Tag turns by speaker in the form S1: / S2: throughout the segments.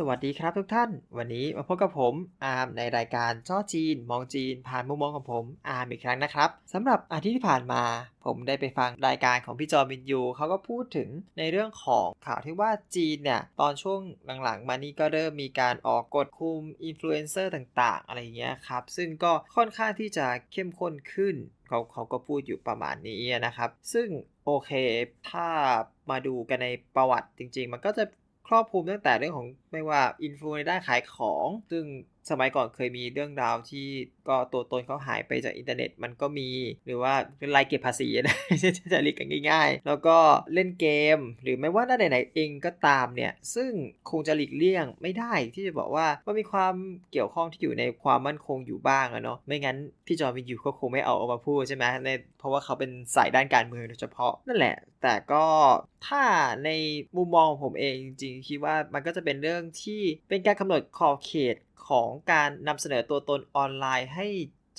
S1: สวัสดีครับทุกท่าน วันนี้มาพบกับผมอาร์มในรายการจ้อจีน มองจีน ผ่านมุมมองของผมอาร์มอีกครั้งนะครับสำหรับอาทิตย์ที่ผ่านมา ผมได้ไปฟังรายการของพี่จอมินยูเขาก็พูดถึงในเรื่องของข่าวที่ว่าจีนเนี่ยตอนช่วงหลังๆ มานี้ก็เริ่มมีการออกกฎคุมอินฟลูเอนเซอร์ต่างๆ อะไรเงี้ยครับ ซึ่งก็ค่อนข้างที่จะเข้มข้นขึ้นเขาเขาก็พูดอยู่ประมาณนี้นะครับ ซึ่งโอเค ถ้ามาดูกันในประวัติจริง ๆ มันก็จะ ครอบคลุมตั้งแต่เรื่องของไม่ว่าอินฟลูในด้านขายของ ซึ่งสมัยก่อนเคยมีเรื่องราวที่ก็ตัวตนเขาหายไปจากอินเทอร์เน็ตมันก็มีหรือว่าไล่เก็บภาษีนะจะเรียกกันง่าย ๆ แล้วก็เล่นเกม หรือไม่ว่าด้าไหนๆเองก็ตามเนี่ย ซึ่งคงจะหลีกเลี่ยงไม่ได้ที่จะบอกว่ามันมีความเกี่ยวข้องที่อยู่ในความมั่นคงอยู่บ้างอะเนาะไม่งั้นพี่จอมินยูก็คงไม่เอาออกมาพูดใช่ไหมในเพราะว่าเขาเป็นสายด้านการเมืองโดยเฉพาะนั่นแหละ แต่ก็ถ้าในมุมมองของผมเองจริงๆคิดว่ามันก็จะเป็นเรื่องที่เป็นการกำหนดขอบเขต ของการนำเสนอตัวตนออนไลน์ให้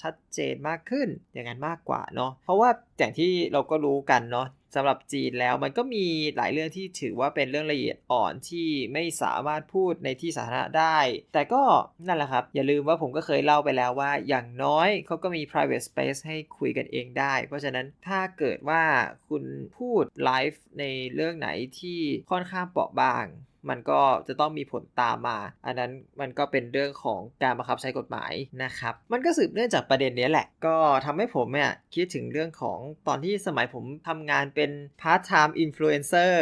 S1: ชัดเจนมากขึ้นอย่างนั้นมากกว่าเนาะเพราะว่าอย่างที่เราก็รู้กันเนาะสำหรับจีนแล้วมันก็มีหลายเรื่องที่ถือว่าเป็นเรื่องละเอียดอ่อนที่ไม่สามารถพูดในที่สาธารณะได้ แต่ก็นั่นแหละครับ อย่าลืมว่าผมก็เคยเล่าไปแล้วว่า อย่างน้อยเขาก็มี private space ให้คุยกันเองได้ เพราะฉะนั้นถ้าเกิดว่าคุณพูดไลฟ์ในเรื่องไหนที่ค่อนข้างเปราะบาง มันก็จะต้องมีผลตามมา อันนั้นมันก็เป็นเรื่องของการบังคับใช้กฎหมายนะครับ มันก็สืบเนื่องจากประเด็นนี้แหละ ก็ทำให้ผมเนี่ยคิดถึงเรื่องของตอนที่สมัยผมทำงานเป็น part time influencer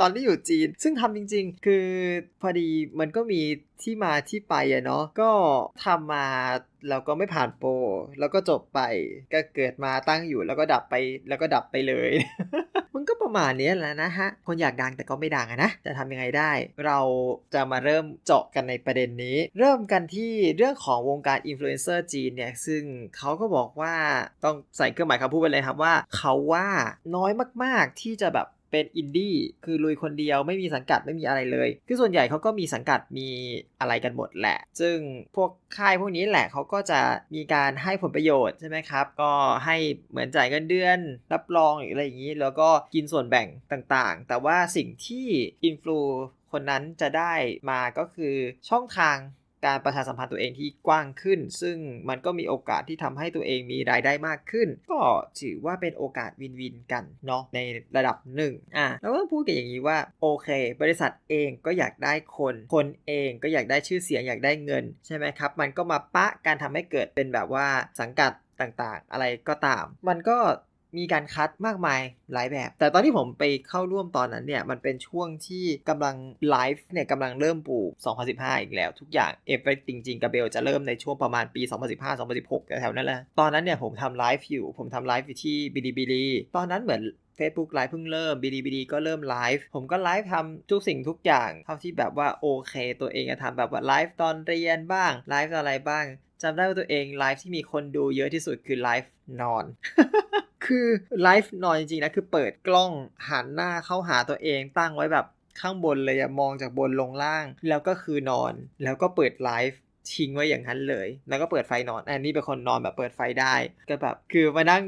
S1: ตอนที่อยู่จีน ซึ่งทำจริง ๆ คือพอดีมันก็มีที่มาที่ไปอะเนาะก็ทำมาแล้วก็ไม่ผ่านโปรแล้วก็จบไปก็เกิดมาตั้งอยู่แล้วก็ดับไปแล้วก็ดับไปเลย ประมาณนี้แหละนะฮะ คนอยากดังแต่ก็ไม่ดังอะนะ จะทำยังไงได้ เราจะมาเริ่มเจาะกันในประเด็นนี้ เริ่มกันที่เรื่องของวงการอินฟลูเอนเซอร์จีนเนี่ย ซึ่งเขาก็บอกว่าต้องใส่เครื่องหมายคำพูดไปเลยครับว่า เขาว่าน้อยมากๆที่จะแบบ เป็นอินดี้คือลุยคนเดียวไม่มีสังกัดไม่มีอะไรเลย คือส่วนใหญ่เขาก็มีสังกัดมีอะไรกันหมดแหละ ซึ่งพวกค่ายพวกนี้แหละเขาก็จะมีการให้ผลประโยชน์ใช่ไหมครับ ก็ให้เหมือนจ่ายเงินเดือน รับรองอะไรอย่างนี้ แล้วก็กินส่วนแบ่งต่างๆ แต่ว่าสิ่งที่อินฟลูคนนั้นจะได้มาก็คือช่องทาง การประชาสัมพันธ์ตัวเองที่กว้างขึ้น ซึ่งมันก็มีโอกาสที่ทำให้ตัวเองมีรายได้มากขึ้น ก็ถือว่าเป็นโอกาสวินวินกันเนาะในระดับหนึ่งอะแล้วก็พูดกันอย่างนี้ว่าโอเค บริษัทเองก็อยากได้คน คนเองก็อยากได้ชื่อเสียงอยากได้เงินใช่ไหมครับ มันก็มาปะการทำให้เกิดเป็นแบบว่าสังกัดต่างๆ อะไรก็ตาม มันก็ มีการคัดมากมายหลายแบบ แต่ตอนที่ผมไปเข้าร่วมตอนนั้นเนี่ย มันเป็นช่วงที่กำลังไลฟ์เนี่ยกำลังเริ่มปลูก 2015 อีกแล้วทุกอย่างเอฟเฟกจริงๆกับเบลจะเริ่มในช่วงประมาณปี 2015-2016 แถวนั้นแหละตอนนั้นเนี่ยผมทำไลฟ์อยู่ ผมทำไลฟ์อยู่ที่บิลิบิลีตอนนั้นเหมือน Facebook ไลฟ์เพิ่งเริ่ม b ี b ีก็เริ่มไลฟ์ผมก็ไลฟ์ทำทุกสิ่งทุกอย่าง เท่าที่แบบว่าโอเค ตัวเองจะทำแบบว่าไลฟ์ตอนเรียนบ้างไลฟ์อะไรบ้างจำได้ว่าตัวเองไลฟ์ที่มีคนดูเยอะที่สุดคือไลฟ์นอน คือไลฟ์นอนจริงๆนะคือเปิดกล้องหันหน้าเข้าหาตัวเองตั้งไว้แบบข้างบนเลยอะมองจากบนลงล่าง แล้วก็คือนอนแล้วก็เปิดไลฟ์ทิ้งไว้อย่างนั้นเลย แล้วก็เปิดไฟนอน อันนี้เป็นคนนอนแบบเปิดไฟได้ ก็แบบ คือมานั่ง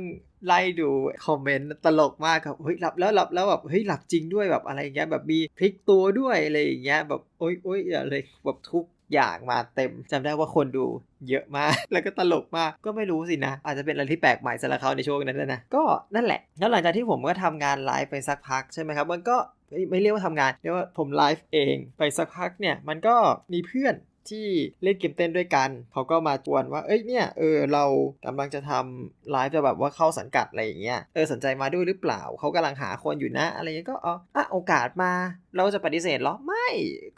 S1: ไล่ดูคอมเมนต์ตลกมากครับ เฮ้ยหลับแล้วหลับแล้วแบบเฮ้ยหลับจริงด้วยแบบอะไรเงี้ยแบบมีพลิกตัวด้วยอะไรอย่างเงี้ยแบบโอ๊ยโอ๊ยอะไรแบบทุก อย่างมาเต็มจำได้ว่าคนดูเยอะมาก แล้วก็ตลกมาก ก็ไม่รู้สินะ อาจจะเป็นอะไรที่แปลกใหม่สำหรับเขาในช่วงนั้นนะ ก็นั่นแหละ แล้วหลังจากที่ผมก็ทำงานไลฟ์ไปสักพักใช่ไหมครับ มันก็ไม่เรียกว่าทำงาน เรียกว่าผมไลฟ์เอง ไปสักพักเนี่ย มันก็มีเพื่อนที่เล่นเกมเต้นด้วยกัน เขาก็มาชวนว่า เอ้ยเนี่ย เออ เรากำลังจะทำไลฟ์จะแบบว่าเข้าสังกัดอะไรอย่างเงี้ย เออ สนใจมาด้วยหรือเปล่า เขากำลังหาคนอยู่นะ อะไรเงี้ย ก็อ๋ออะโอกาสมาเราจะปฏิเสธหรอไม่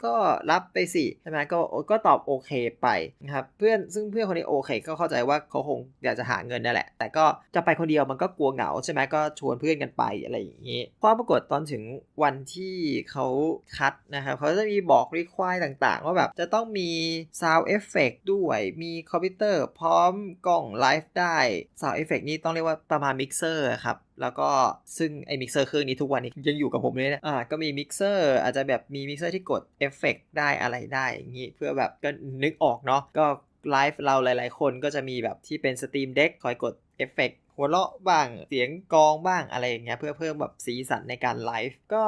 S1: ก็รับไปสิใช่ไหมก็ก็ตอบโอเคไปนะครับเพื่อนซึ่งเพื่อนคนนี้โอเค ก็เข้าใจว่าเขาคงอยากจะหาเงินนั่นแหละ แต่ก็จะไปคนเดียวมันก็กลัวเหงาใช่ไหมก็ชวนเพื่อนกันไปอะไรอย่างงี้ความปรากฏตอนถึงวันที่เขาคัดนะครับเขาจะมีบอกรีควายต่างๆ ว่าแบบจะต้องมี Sound Effect ด้วยมีคอมพิวเตอร์พร้อมกล้องไลฟ์ได้ Sound Effect นี่ต้องเรียกว่าประมาณมิกเซอร์ครับ แล้วก็ซึ่งไอ้มิกเซอร์เครื่องนี้ทุกวันนี้ยังอยู่กับผมเลยนะอ่าก็มีมิกเซอร์อาจจะแบบมีมิกเซอร์ที่กดเอฟเฟกได้อะไรได้อย่างนี้เพื่อแบบก็นึกออกเนาะก็ไลฟ์เราหลายๆ คนก็จะมีแบบที่เป็นสตรีมเด็กคอยกดเอฟเฟกหัวเราะบ้างเสียงกองบ้างอะไรอย่างเงี้ยเพื่อเพิ่มแบบสีสันในการไลฟ์ก็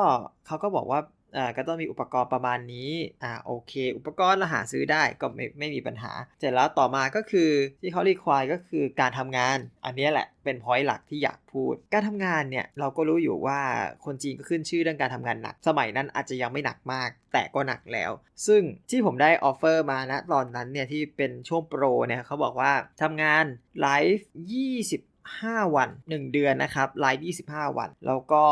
S1: เขาก็บอกว่า อ่าก็ต้องมีอุปกรณ์ประมาณนี้อ่าโอเค อุปกรณ์เราหาซื้อได้ก็ไม่ไม่มีปัญหาเสร็จแล้วต่อมาก็คือที่เขารีควายก็คือการทำงาน อันนี้แหละเป็นพอยต์หลักที่อยากพูด การทำงานเนี่ยเราก็รู้อยู่ว่าคนจีนก็ขึ้นชื่อเรื่องการทำงานหนัก สมัยนั้นอาจจะยังไม่หนักมาก แต่ก็หนักแล้ว ซึ่งที่ผมได้ออฟเฟอร์มานะตอนนั้นเนี่ยที่เป็นช่วงโปรเนี่ยเขาบอกว่าทำงานไลฟ์25วัน 1 เดือนนะครับไลฟ์25 วัน แล้วก็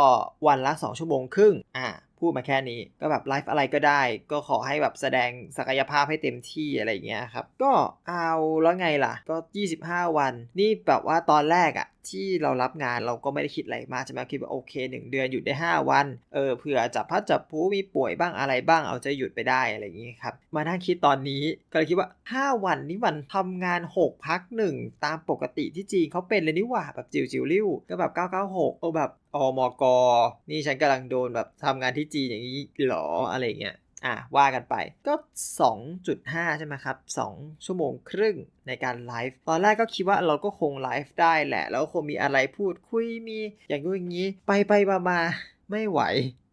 S1: วันละ 2 ชั่วโมงครึ่งอ่า พูดมาแค่นี้ ก็แบบไลฟ์อะไรก็ได้ ก็ขอให้แบบแสดงศักยภาพให้เต็มที่อะไรอย่างเงี้ยครับ ก็เอาแล้วไงล่ะ ก็ 25 วัน นี่แบบว่าตอนแรกอะที่เรารับงานเราก็ไม่ได้คิดอะไรมากใช่ไหมคิดว่าโอเค 1 เดือนหยุดได้ 5 วันเออเผื่อจับพัดจับผู้มีป่วยบ้างอะไรบ้างเอาจะหยุดไปได้อะไรอย่างงี้ครับมานั่งคิดตอนนี้ก็เลยคิดว่า 5 วันนี่มันทำงาน 6 พัก1ตามปกติที่จีนเขาเป็นเลยนี่หว่าแบบจิวจิวริ้วก็แบบ 996โอ้แบบอมก นี่ฉันกำลังโดนแบบทำงานที่จีนอย่างนี้หรออะไรเงี้ย อะว่ากันไปก็ 2.5 ใช่ไหมครับ 2 ชั่วโมงครึ่งในการไลฟ์ตอนแรกก็คิดว่าเราก็คงไลฟ์ได้แหละ แล้วคงมีอะไรพูดคุยมีอย่างนู้นอย่างนี้ ไปไปมามาไม่ไหว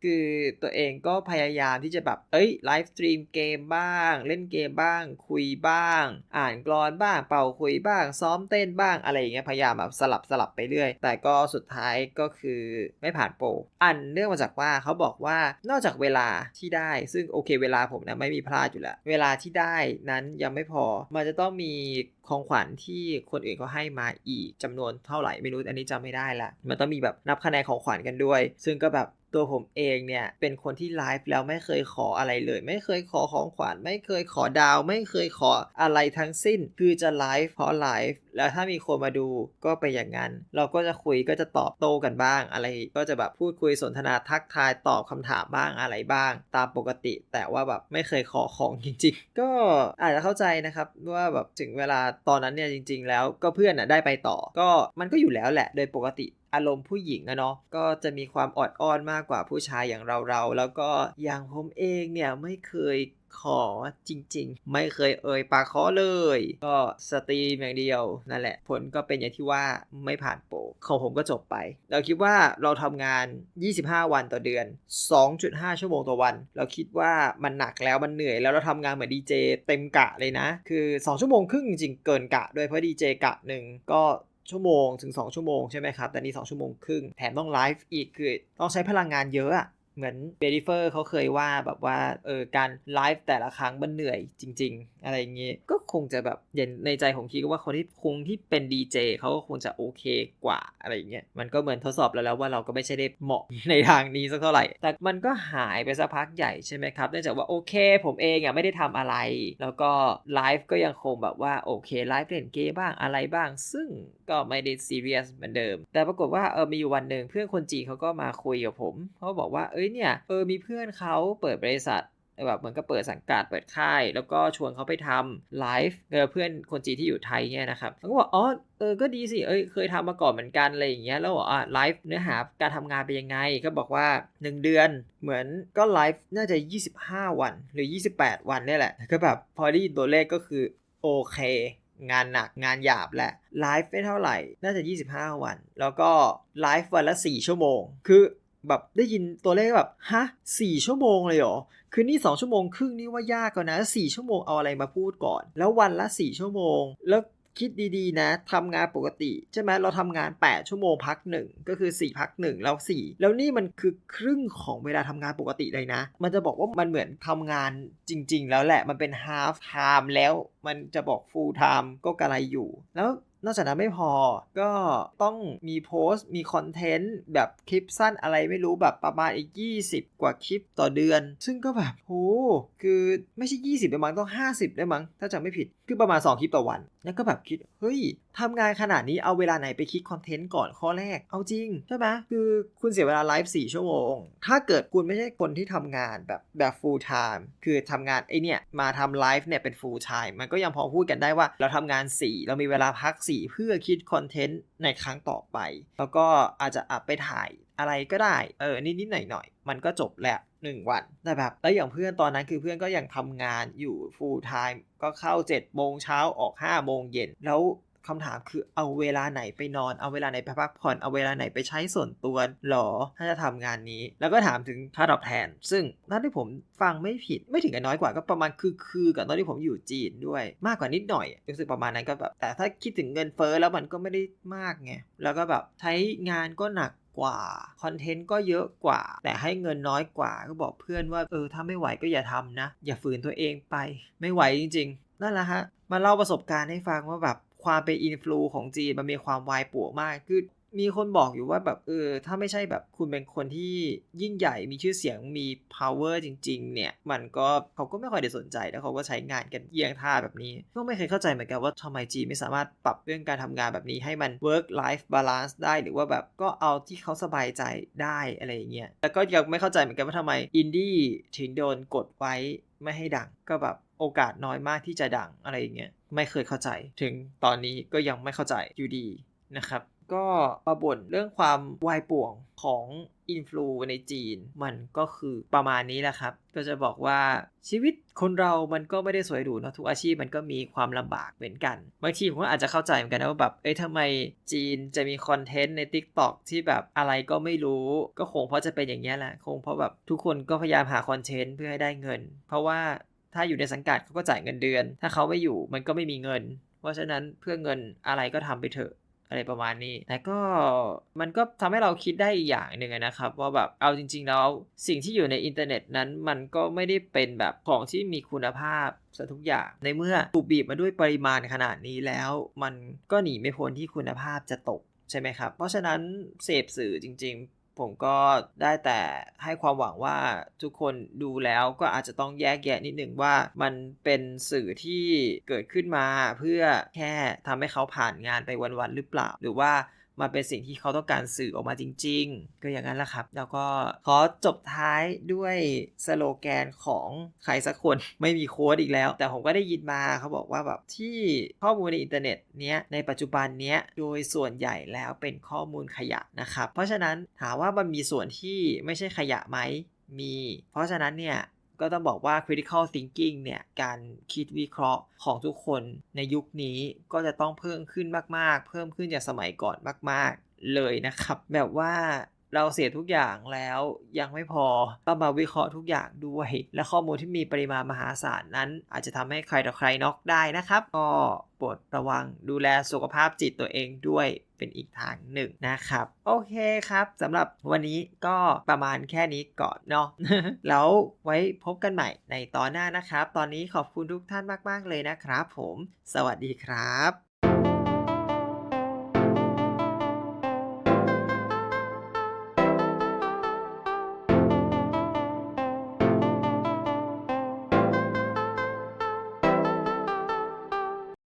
S1: คือตัวเองก็พยายามที่จะแบบ เอ้ยไลฟ์สตรีมเกมบ้าง เล่นเกมบ้าง คุยบ้าง อ่านกรอนบ้าง เป่าคุยบ้าง ซ้อมเต้นบ้างอะไรอย่างเงี้ยพยายามแบบสลับสลับไปเรื่อย แต่ก็สุดท้ายก็คือไม่ผ่านโปรอันเนื่องมาจากว่าเขาบอกว่านอกจากเวลาที่ได้ ซึ่งโอเคเวลาผมนะไม่มีพลาดอยู่แล้ว เวลาที่ได้นั้นยังไม่พอ มันจะต้องมีของขวัญที่คนอื่นเขาให้มาอีกจำนวนเท่าไหร่ไม่รู้อันนี้จำไม่ได้ละมันต้องมีแบบนับคะแนนของขวัญกันด้วย ซึ่งก็แบบ ตัวผมเองเนี่ย เป็นคนที่ไลฟ์แล้วไม่เคยขออะไรเลย ไม่เคยขอของขวัญไม่เคยขอดาว ไม่เคยขออะไรทั้งสิ้น คือจะไลฟ์เพราะไลฟ์แล้วถ้ามีคนมาดูก็ไปอย่างนั้น เราก็จะคุยก็จะตอบโต้กันบ้างอะไร ก็จะแบบพูดคุยสนทนาทักทายตอบคำถามบ้างอะไรบ้าง ตามปกติ แต่ว่าแบบไม่เคยขอของจริงๆ ก็อาจจะเข้าใจนะครับว่าแบบถึงเวลาตอนนั้นเนี่ยจริง ๆ แล้วก็เพื่อนอะได้ไปต่อ ก็มันก็อยู่แล้วแหละ โดยปกติ อารมณ์ผู้หญิงอะเนาะก็จะมีความอดอ้อนมากกว่าผู้ชายอย่างเราเราแล้วก็อย่างผมเองเนี่ยไม่เคยขอจริงๆ ไม่เคยเอ่ยปากขอเลย ก็สตรีมอย่างเดียวนั่นแหละ ผลก็เป็นอย่างที่ว่าไม่ผ่านโปรของผมก็จบไป เราคิดว่าเราทำงาน 25 วันต่อเดือน 2.5 ชั่วโมงต่อวัน เราคิดว่ามันหนักแล้วมันเหนื่อยแล้วเราทำงานเหมือนดีเจเต็มกะเลยนะ คือ 2 ชั่วโมงครึ่งจริงเกินกะด้วยเพราะดีเจกะหนึ่งก็ ชั่วโมงถึง 2 ชั่วโมงใช่ไหมครับ แต่นี่ 2 ชั่วโมงครึ่ง แถมต้องไลฟ์อีกคือต้องใช้พลังงานเยอะอะ เหมือนเบริเฟอร์เขาเคยว่าแบบว่าเออการไลฟ์แต่ละครั้งมันเหนื่อยจริง ๆ อะไรอย่างงี้ก็คงจะแบบเย็นในใจผมคิดว่าคนที่คงที่เป็นดีเจเขาก็คงจะโอเคกว่าอะไรอย่างเงี้ยมันก็เหมือนทดสอบแล้วแล้วว่าเราก็ไม่ใช่ได้เหมาะในทางนี้สักเท่าไหร่ แต่มันก็หายไปสักพักใหญ่ใช่ไหมครับเนื่องจากว่าโอเค ผมเองอะไม่ได้ทำอะไร แล้วก็ไลฟ์ก็ยังคงแบบว่าโอเคไลฟ์เล่นเกมบ้างอะไรบ้าง ซึ่งก็ไม่ได้ซีเรียสเหมือนเดิม แต่ปรากฏว่าเออมีอยู่วันหนึ่งเพื่อนคนจีนเขาก็มาคุยกับผมเขาบอกว่าเอ้ยเนี่ยเออมีเพื่อนเขาเปิดบริษัทแบบเหมือนก็เปิดสังกัดเปิดค่าย แล้วก็ชวนเขาไปทำไลฟ์เออเพื่อนคนจีนที่อยู่ไทยเนี่ยนะครับเขาก็บอกอ๋อเออก็ดีสิเอ้ยเคยทำมาก่อนเหมือนกันอะไรอย่างเงี้ยแล้วบอกอะไลฟ์เนื้อหาการทำงานเป็นยังไง ก็บอกว่า 1 เดือนเหมือนก็ไลฟ์น่าจะ 25 วันหรือ 28 วันเนี่ยแหละ ก็แบบพอได้ยินตัวเลขก็คือโอเค งานหนักงานหยาบแหละไลฟ์ไม่เท่าไหร่ น่าจะ 25 วัน แล้วก็ไลฟ์วันละ 4 ชั่วโมง คือ แบบได้ยินตัวเลขแบบฮะสี่ชั่วโมงเลยเหรอคือนี่ 2 ชั่วโมงครึ่งนี่ว่ายากกว่านะ 4 ชั่วโมงเอาอะไรมาพูดก่อน แล้ววันละ 4 ชั่วโมง แล้วคิดดีๆนะทำงานปกติ ใช่ไหมเราทำงาน 8 ชั่วโมงพักหนึ่งก็คือ 4 พักหนึ่งแล้ว 4 แล้วนี่มันคือครึ่งของเวลาทำงานปกติเลยนะ มันจะบอกว่ามันเหมือนทำงานจริง ๆ แล้วแหละมันเป็น half time แล้วมันจะบอก full time ก็กระไรอยู่ แล้ว นอกจากนั้นไม่พอก็ต้องมีโพสต์ มีคอนเทนต์ แบบคลิปสั้นอะไรไม่รู้แบบประมาณอีก 20 กว่าคลิปต่อเดือน ซึ่งก็แบบโหคือไม่ใช่ 20ได้มั้งต้อง 50ได้มั้ง ถ้าจำไม่ผิด คือประมาณ 2 คลิปต่อวัน แล้วก็แบบคิด เฮ้ยทำงานขนาดนี้เอาเวลาไหนไปคิดคอนเทนต์ก่อนข้อแรก เอาจริง ใช่ไหมคือคุณเสียเวลาไลฟ์4ชั่วโมง ถ้าเกิดคุณไม่ใช่คนที่ทำงานแบบแบบ full time คือทำงานไอเนี่ยมาทำไลฟ์เนี่ยเป็น full time มันก็ยังพอพูดกันได้ว่าเราทำงาน 4 เรามีเวลาพักีเพื่อคิดคอนเทนต์ในครั้งต่อไป แล้วก็อาจจะอัพไปถ่ายอะไรก็ได้ เออ นิดๆหน่อยๆ มันก็จบแหละหนึ่งวันแต่แบบแล้วอย่างเพื่อนตอนนั้นคือเพื่อนก็ยังทำงานอยู่ full time ก็เข้า7โมงเช้าออก5โมงเย็น แล้ว คำถามคือเอาเวลาไหนไปนอน เอาเวลาไหนไปพักผ่อน เอาเวลาไหนไปใช้ส่วนตัวหรอ ถ้าจะทำงานนี้ แล้วก็ถามถึงค่าตอบแทน ซึ่งถ้าที่ผมฟังไม่ผิด ไม่ถึงกับน้อยกว่าก็ประมาณคือคือกับตอนที่ผมอยู่จีนด้วย มากกว่านิดหน่อย รู้สึกประมาณนั้นก็แบบ แต่ถ้าคิดถึงเงินเฟ้อแล้วมันก็ไม่ได้มากไง แล้วก็แบบใช้งานก็หนักกว่าคอนเทนต์ก็เยอะกว่า แต่ให้เงินน้อยกว่าก็บอกเพื่อนว่าเออถ้าไม่ไหวก็อย่าทำนะ อย่าฝืนตัวเองไป ไม่ไหวจริง ๆ นั่นแหละฮะ มาเล่าประสบการณ์ให้ฟังว่าแบบ ความเป็นอินฟลูของจีนมันมีความวายป่วมาก คือมีคนบอกอยู่ว่าแบบเออ ถ้าไม่ใช่แบบคุณเป็นคนที่ยิ่งใหญ่มีชื่อเสียงมี power จริง ๆ เนี่ย มันก็เขาก็ไม่ค่อยได้สนใจแล้วเขาก็ใช้งานกันเยี่ยงท่าแบบนี้ ก็ไม่เคยเข้าใจเหมือนกันว่าทำไมจีไม่สามารถปรับเรื่องการทำงานแบบนี้ให้มัน work life balance ได้หรือว่าแบบก็เอาที่เขาสบายใจได้อะไรอย่างเงี้ยแล้วก็ยังไม่เข้าใจเหมือนกันว่าทำไมอินดี้ถึงโดนกดไว้ไม่ให้ดังก็แบบโอกาสน้อยมากที่จะดังอะไรอย่างเงี้ย ไม่เคยเข้าใจ ถึงตอนนี้ก็ยังไม่เข้าใจอยู่ดีนะครับ ก็มาบ่นเรื่องความวายป่วงของอินฟลูในจีน มันก็คือประมาณนี้แหละครับ ก็จะบอกว่าชีวิตคนเรามันก็ไม่ได้สวยหรูเนอะทุกอาชีพมันก็มีความลำบากเหมือนกัน บางทีผมก็อาจจะเข้าใจเหมือนกันนะว่าแบบเอ้ยทำไมจีนจะมีคอนเทนต์ใน Tik t o อกที่แบบอะไรก็ไม่รู้ ก็คงเพราะจะเป็นอย่างนี้แหละ คงเพราะแบบทุกคนก็พยายามหาคอนเทนต์เพื่อให้ได้เงิน เพราะว่า ถ้าอยู่ในสังกัดเขาก็จ่ายเงินเดือน ถ้าเขาไม่อยู่มันก็ไม่มีเงิน เพราะฉะนั้นเพื่อเงินอะไรก็ทำไปเถอะอะไรประมาณนี้ แต่ก็มันก็ทำให้เราคิดได้อีกอย่างหนึ่งนะครับ ว่าแบบเอาจริง ๆ แล้วสิ่งที่อยู่ในอินเทอร์เน็ตนั้น มันก็ไม่ได้เป็นแบบของที่มีคุณภาพซะทุกอย่าง ในเมื่อถูกบีบมาด้วยปริมาณขนาดนี้แล้ว มันก็หนีไม่พ้นที่คุณภาพจะตกใช่ไหมครับ เพราะฉะนั้นเสพสื่อจริง ๆ ผมก็ได้แต่ให้ความหวังว่าทุกคนดูแล้วก็อาจจะต้องแยกแยะนิดนึงว่ามันเป็นสื่อที่เกิดขึ้นมาเพื่อแค่ทำให้เขาผ่านงานไปวันๆหรือเปล่า หรือว่า มันเป็นสิ่งที่เขาต้องการสื่อออกมาจริง ๆ ก็อย่างนั้นแหละครับ แล้วก็ขอจบท้ายด้วยสโลแกนของใครสักคนไม่มีโค้ดอีกแล้ว แต่ผมก็ได้ยินมาเขาบอกว่าแบบที่ข้อมูลในอินเทอร์เน็ตเนี้ยในปัจจุบันเนี้ยโดยส่วนใหญ่แล้วเป็นข้อมูลขยะนะครับ เพราะฉะนั้นถามว่ามันมีส่วนที่ไม่ใช่ขยะไหมมี เพราะฉะนั้นเนี่ย ก็ต้องบอกว่า critical thinking เนี่ยการคิดวิเคราะห์ของทุกคนในยุคนี้ก็จะต้องเพิ่มขึ้นมากๆ เพิ่มขึ้นจากสมัยก่อนมาก ๆ เลยนะครับ แบบว่าเราเสียทุกอย่างแล้วยังไม่พอต้องมาวิเคราะห์ทุกอย่างด้วย และข้อมูลที่มีปริมาณมหาศาลนั้น อาจจะทำให้ใครต่อใครน็อกได้นะครับ ก็ ปรดระวังดูแลสุขภาพจิตตัวเองด้วยเป็นอีกทางหนึ่งนะครับ โอเคครับสำหรับวันนี้ก็ประมาณแค่นี้ก่อนเนาะแล้วไว้พบกันใหม่ในตอนหน้านะครับ ตอนนี้ขอบคุณทุกท่านมาก ๆ เลยนะครับผม สวัสดีครับ